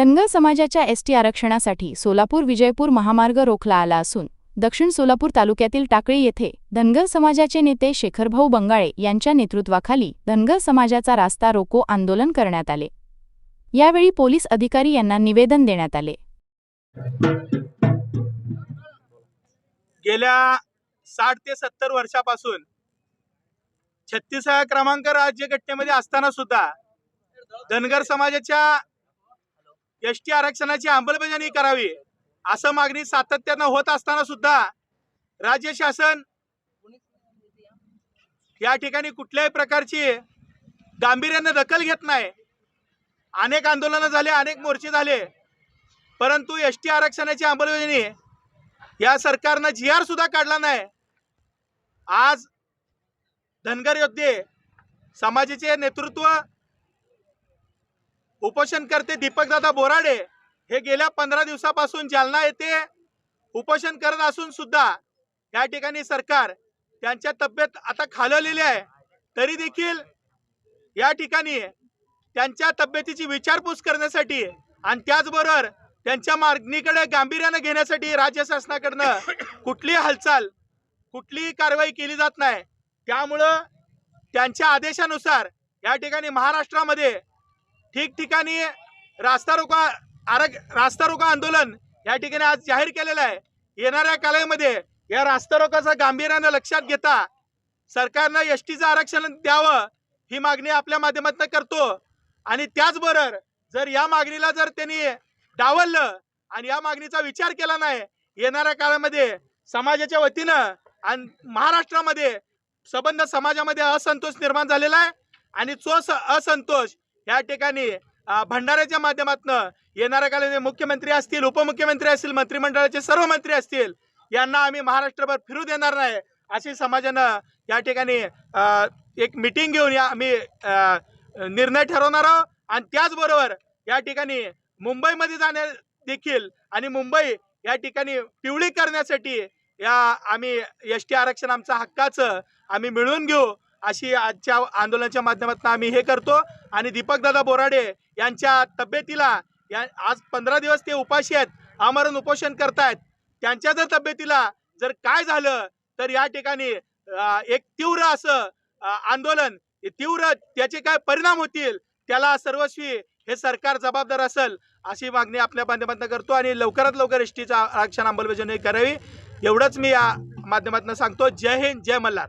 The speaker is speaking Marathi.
धनगर समाजाच्या एसटी आरक्षणासाठी सोलापूर विजयपूर महामार्ग रोखला आला असून दक्षिण सोलापूर तालुक्यातील टाकळी येथे धनगर समाजाचे नेते शेखरभाऊ बंगाळे यांच्या नेतृत्वाखाली धनगर समाजाचा रास्ता रोको आंदोलन करण्यात आले. यावेळी पोलीस अधिकारी यांना निवेदन देण्यात आले. गेल्या साठ ते सत्तर वर्षापासून छत्तीसाव्या क्रमांक राज्य घटनेमध्ये असताना सुद्धा धनगर समाजाच्या एस टी आरक्षणाची अंमलबजावणी करावी असं मागणी सातत्यानं होत असताना सुद्धा राज्य शासन या ठिकाणी कुठल्याही प्रकारची गांभीर्यानं दखल घेत नाही. अनेक आंदोलनं झाले अनेक मोर्चे झाले परंतु एस टी आरक्षणाची अंमलबजावणी या सरकारनं जी आर सुद्धा काढला नाही. आज धनगर योद्धे समाजाचे नेतृत्व उपोषणकर्ते दीपकदादा बोराडे हे गेल्या पंधरा दिवसापासून जालना येथे उपोषण करत असून सुद्धा या ठिकाणी सरकार त्यांच्या तब्येत आता खालवलेली आहे. तरी देखील या ठिकाणी त्यांच्या तब्येतीची विचारपूस करण्यासाठी आणि त्याचबरोबर त्यांच्या मागणीकडे गांभीर्यानं घेण्यासाठी राज्य शासनाकडनं कुठलीही हालचाल कुठलीही कारवाई केली जात नाही. त्यामुळं त्यांच्या आदेशानुसार या ठिकाणी महाराष्ट्रामध्ये ठिकठिकाणी रास्ता रोका आरग रास्ता रोका आंदोलन या ठिकाणी आज जाहीर केलेलं आहे. येणाऱ्या कालामध्ये या रास्ता रोकाचा गांभीर्यानं लक्षात घेता सरकारनं एस टीचं आरक्षण द्यावं ही मागणी आपल्या माध्यमातून करतो. आणि त्याचबरोबर जर या मागणीला जर त्यांनी डावललं आणि या मागणीचा विचार केला नाही येणाऱ्या काळामध्ये समाजाच्या वतीनं आणि महाराष्ट्रामध्ये सबंध समाजामध्ये असंतोष निर्माण झालेला आहे. आणि तो असंतोष या ठिकाणी भंडाऱ्याच्या माध्यमातून येणाऱ्या काळामध्ये मुख्यमंत्री असतील उपमुख्यमंत्री असतील मंत्रिमंडळाचे सर्व मंत्री असतील यांना आम्ही महाराष्ट्रभर फिरू देणार नाही अशी समाजानं या ठिकाणी एक मिटिंग घेऊन या आम्ही अं, निर्णय ठरवणार आहोत. आणि त्याचबरोबर या ठिकाणी मुंबईमध्ये जाण्या देखील आणि मुंबई या ठिकाणी पिवळी करण्यासाठी या आम्ही एस टी आरक्षण आमचा हक्काचं आम्ही मिळवून घेऊ. अशी आजच्या आंदोलनाच्या माध्यमातून आम्ही हे करतो. आणि दीपकदादा बोराडे यांच्या तब्येतीला या आज पंधरा दिवस ते उपाशी आहेत आमरण उपोषण करतायत. त्यांच्या जर तब्येतीला जर काय झालं तर या ठिकाणी एक तीव्र असं आंदोलन तीव्र त्याचे काय परिणाम होतील त्याला सर्वस्वी हे सरकार जबाबदार असेल अशी मागणी आपल्या माध्यमातून करतो. आणि लवकरात लवकर एस टीचं आरक्षण अंमलबजावणी करावी. एवढंच मी या माध्यमातून सांगतो. जय हिंद जय मल्हार.